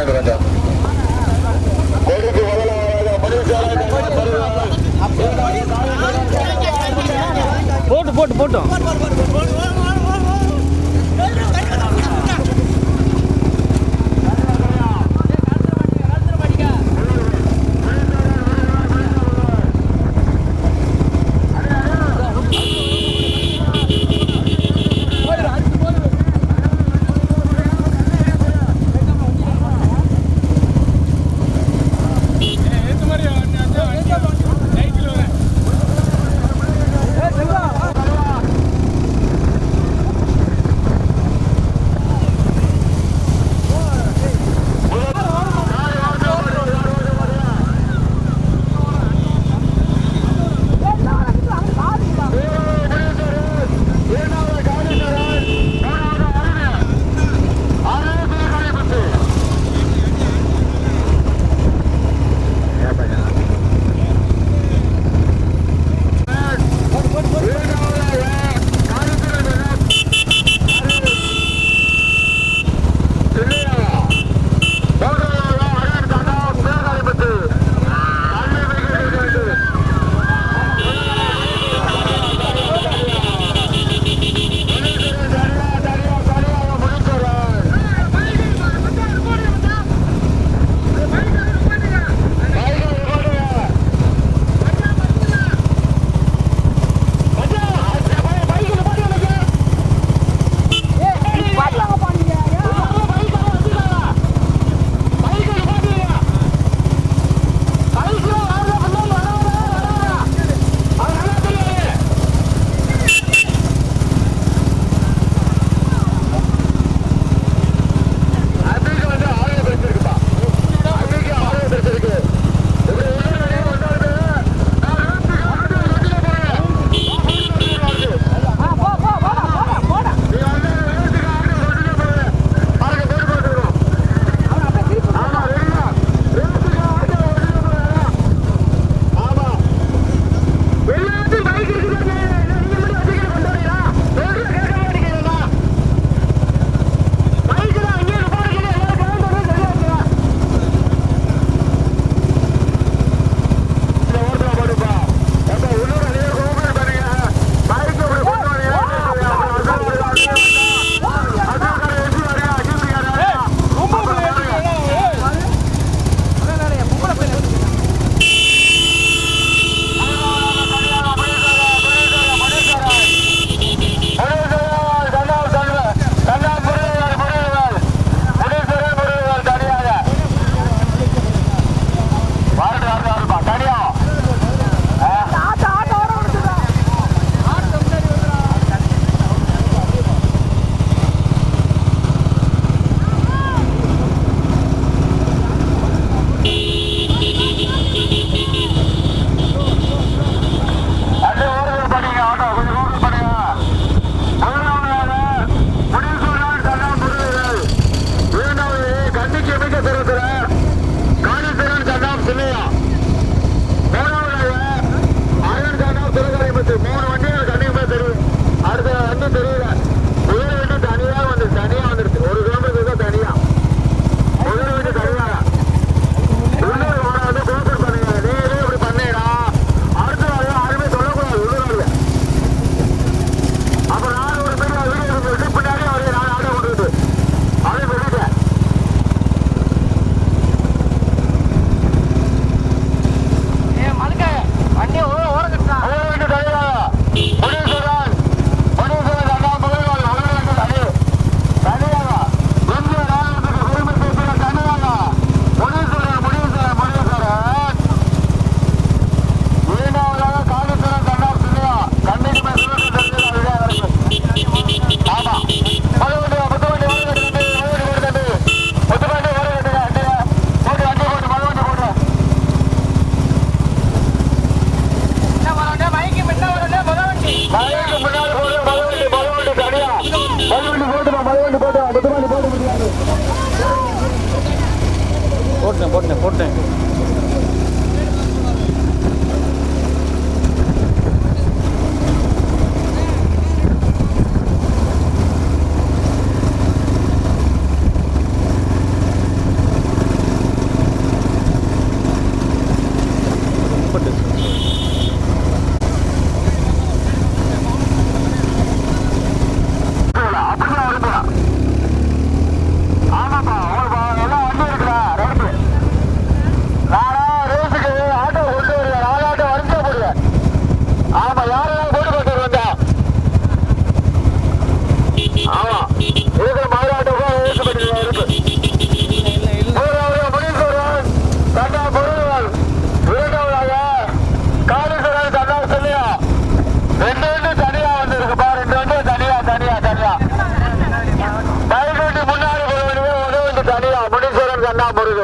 விளையாடு கொஞ்சம் கொடிக்கு முதலாவதாக முடிவு போட்டு போட்டு போட்டோம் Madureira.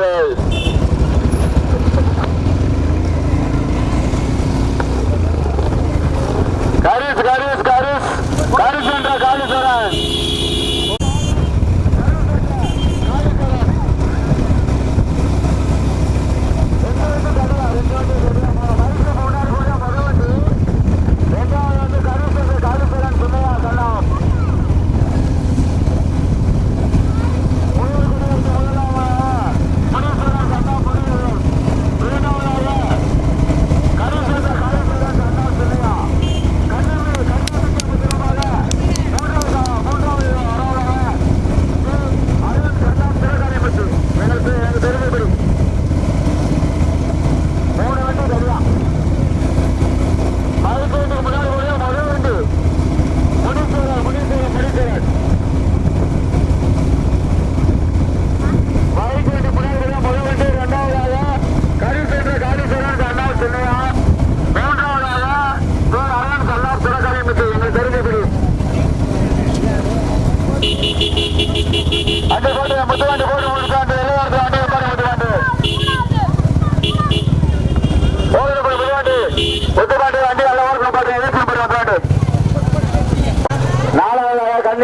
เลยการีสการี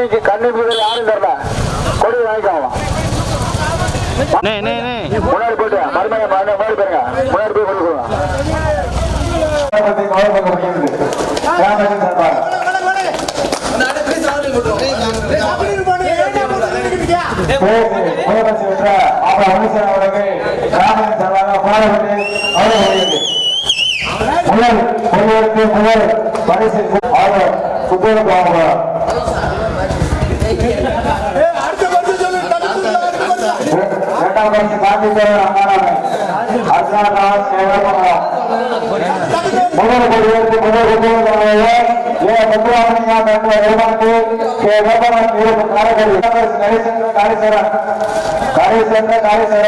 கண்ணிக்கு கண்ணி புதிர் யாரும் தெரியல கொடி வாங்கிக்கலாம் நே நே நே முன்னாடி போயிட்டு மறுமையை முன்னாடி போயிருங்க. முன்னாடி போய் கொடுக்கலாம் இரண்டாம் ಇವತ್ತು ಕಾರ್ಯಗಳು ಕಾರ್ಯಸಂಘ ಕಾರ್ಯಸರ ಕಾರ್ಯಸಂಘ ಕಾರ್ಯಸರ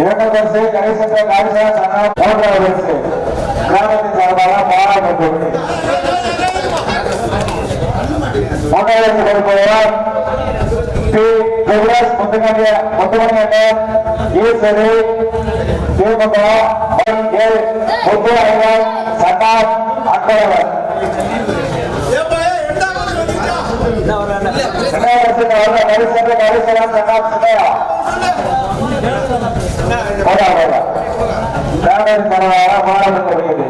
ಏಳು ವರ್ಷ ಕಾರ್ಯಸಂಘ ಕಾರ್ಯಸರ ಸಣ್ಣ ಮೂರನೇ ವರ್ಷ ಗ್ರಾಮದ ಸರ್ಕಾರ ಬಹಳ ಬಂದ್ಬಿಟ್ಟು ಮೂರನೇ ವರ್ಷ ಬರ್ಕೊಳ್ಳುವ ಶ್ರೀ ದೇವರಾಜ್ ಮುದ್ದಗಂಗೆ ಮುದ್ದಗಂಗೆ ಈ ಸರಿ ದೇವಮಂಗಳ ಮುದ್ದು ಐವತ್ ಸಣ್ಣ ಅಕ್ಕಳವರ್ போடா பேனர் பரவாயில்ல மாணவர்களுக்கு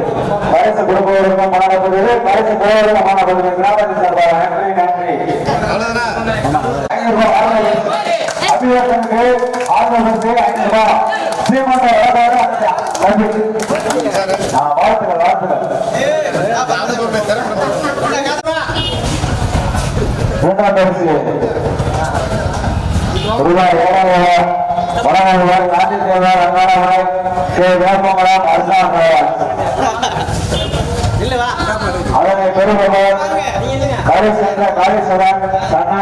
பரிசு கொடுப்பவருக்கும் மாணவர்களுக்கு பரிசு போவதற்கும் மாணவர்களுக்கு கிராமத்தின் சார்பாக நன்றி நன்றி அபிவேசனுக்கு ஆர்வலுக்கு ஐந்து ரூபாய் ஸ்ரீமந்த வாழ்த்துக்கள் வாழ்த்துக்கள் இரண்டாம் பரிசு. ரூபாய் ஏழாயிரம் வடமொழிவர் காந்தி தேவர் ரங்கநாதர் கே வேப்பமரம் அரசாங்கம் அதனை பெறுபவர் கரிசந்திர காளீஸ்வரன் சன்னா